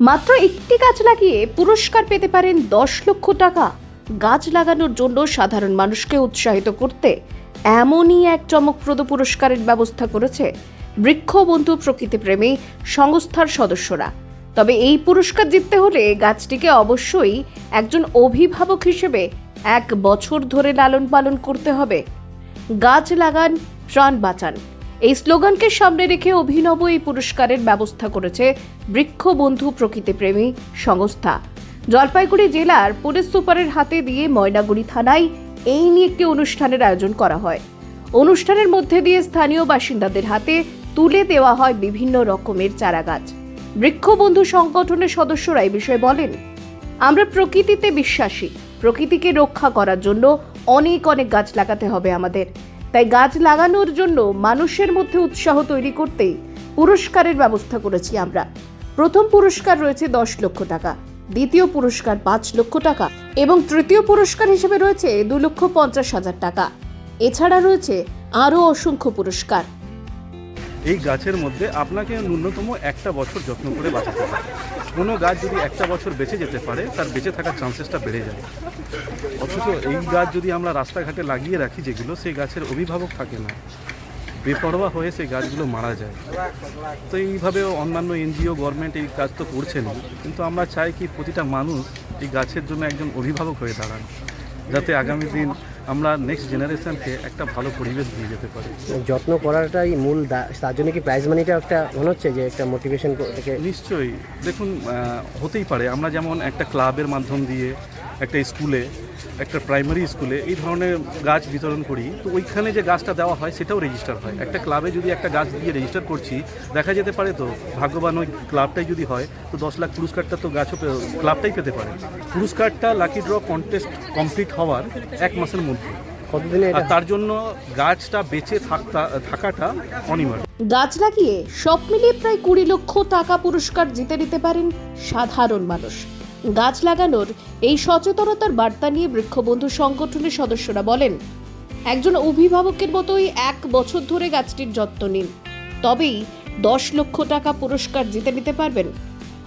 মাত্র একটি গাছ লাগিয়ে পুরস্কার পেতে পারেন দশ লক্ষ টাকা। গাছ লাগানোর জন্য সাধারণ মানুষকে উৎসাহিত করতে এমনই এক চমকপ্রদ পুরস্কারের ব্যবস্থা করেছে বৃক্ষবন্ধু প্রকৃতিপ্রেমী সংস্থার সদস্যরা। তবে এই পুরস্কার জিততে হলে গাছটিকে অবশ্যই একজন অভিভাবক হিসেবে এক বছর ধরে লালন পালন করতে হবে। গাছ লাগান, প্রাণ বাঁচান। এই স্লোগানকে সামনে রেখে অভিনব এই পুরস্কারের ব্যবস্থা করেছে বৃক্ষবন্ধু প্রকৃতিপ্রেমী সংস্থা। জলপাইগুড়ি জেলার পুলিশ সুপারের হাতে দিয়ে ময়নাগুড়ি থানায় এই নিয়ে একটি অনুষ্ঠানের আয়োজন করা হয়। অনুষ্ঠানের মধ্যে দিয়ে স্থানীয় বাসিন্দাদের হাতে তুলে দেওয়া হয় বিভিন্ন রকমের চারাগাছ। বৃক্ষবন্ধু সংগঠনের সদস্যরা এই বিষয়ে বলেন, আমরা প্রকৃতিতে বিশ্বাসী। প্রকৃতিকে রক্ষা করার জন্য অনেক অনেক গাছ লাগাতে হবে আমাদের। তাই গাছ লাগানোর জন্য মানুষের মধ্যে উৎসাহ তৈরি করতে পুরস্কারের ব্যবস্থা করেছি আমরা। প্রথম পুরস্কার রয়েছে দশ লক্ষ টাকা, দ্বিতীয় পুরস্কার পাঁচ লক্ষ টাকা এবং তৃতীয় পুরস্কার হিসেবে রয়েছে দু লক্ষ পঞ্চাশ হাজার টাকা। এছাড়া রয়েছে আরও অসংখ্য পুরস্কার। এই গাছের মধ্যে আপনাকে ন্যূনতম একটা বছর যত্ন করে বাঁচাতে হবে। কোনো গাছ যদি একটা বছর বেঁচে যেতে পারে, তার বেঁচে থাকার চান্সেসটা বেড়ে যায়। অথচ এই গাছ যদি আমরা রাস্তাঘাটে লাগিয়ে রাখি যেগুলো, সেই গাছের অভিভাবক থাকে না। বেপরোয়া হয়ে সেই গাছগুলো মারা যায়। তো এইভাবে অন্যান্য এনজিও গভর্নমেন্ট এই কাজ তো করছে না কিন্তু আমরা চাই কি প্রতিটা মানুষ এই গাছের জন্য একজন অভিভাবক হয়ে দাঁড়ান, যাতে আগামী দিন আমরা নেক্সট জেনারেশনকে একটা ভালো পরিবেশ দিয়ে যেতে পারি। যত্ন করাটাই মূল দা- তার জন্য কি প্রাইজ মানিটা একটা মনে হচ্ছে যে একটা মোটিভেশন নিশ্চয়ই। দেখুন হতেই পারে। আমরা যেমন একটা ক্লাবের মাধ্যম দিয়ে একটা স্কুলে একটা প্রাইমারি স্কুলে এই ধরনের গাছ বিতরণ করি তো ওইখানে যে গাছটা দেওয়া হয় সেটাও রেজিস্টার হয়। একটা ক্লাবে যদি একটা গাছ দিয়ে রেজিস্টার করছি দেখা যেতে পারে তো ভাগ্যবান ওই ক্লাবটাই যদি হয় তো দশ লাখ পুরস্কারটা তো গাছও ক্লাবটাই পেতে পারে। পুরস্কারটা লাকি ড্র কন্টেস্ট কমপ্লিট হওয়ার এক মাসের মধ্যে। আর তার জন্য গাছটা বেঁচে থাকতা থাকাটা অনিবার্য। গাছ লাগিয়ে সব মিলিয়ে প্রায় কুড়ি লক্ষ টাকা পুরস্কার জিতে নিতে পারেন সাধারণ মানুষ। গাছ লাগানোর এই সচেতনতার বার্তা নিয়ে বৃক্ষবন্ধু সংগঠনের সদস্যরা বলেন, একজন অভিভাবকের মতোই এক বছর ধরে গাছটির যত্ন নিন, তবেই দশ লক্ষ টাকা পুরস্কার জিতে নিতে পারবেন।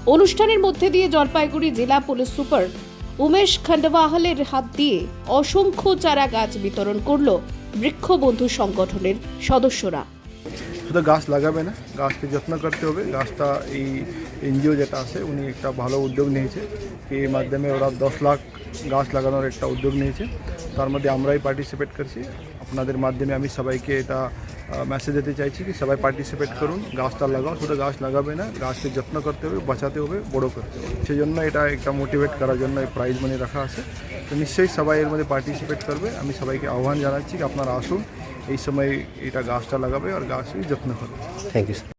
অনুষ্ঠানের মধ্যে দিয়ে জলপাইগুড়ি জেলা পুলিশ সুপার উমেশ খণ্ডওয়াহলের হাত দিয়ে অসংখ্য চারা গাছ বিতরণ করল বৃক্ষবন্ধু সংগঠনের সদস্যরা। শুধু গাছ লাগাবে না, গাছকে যত্ন করতে হবে। গাছটা এই এনজিও যেটা আছে, উনি একটা ভালো উদ্যোগ নিয়েছে। এর মাধ্যমে ওরা দশ লাখ গাছ লাগানোর একটা উদ্যোগ নিয়েছে। তার মধ্যে আমরাই পার্টিসিপেট করছি। আপনাদের মাধ্যমে আমি সবাইকে এটা মেসেজ দিতে চাইছি কি সবাই পার্টিসিপেট করুন, গাছটা লাগাও, শুধু গাছ লাগাবে না, গাছকে যত্ন করতে হবে, বাঁচাতে হবে, বড় করতে হবে। সেই জন্য এটা একটা মোটিভেট করার জন্য এই প্রাইজ মানে রাখা আছে। তো নিশ্চয়ই সবাই এর মধ্যে পার্টিসিপেট করবে। আমি সবাইকে আহ্বান জানাচ্ছি কি আপনারা আসুন, এই সময় এটা গাছটা লাগাবে আর গাছের যত্ন করবে থ্যাংক ইউ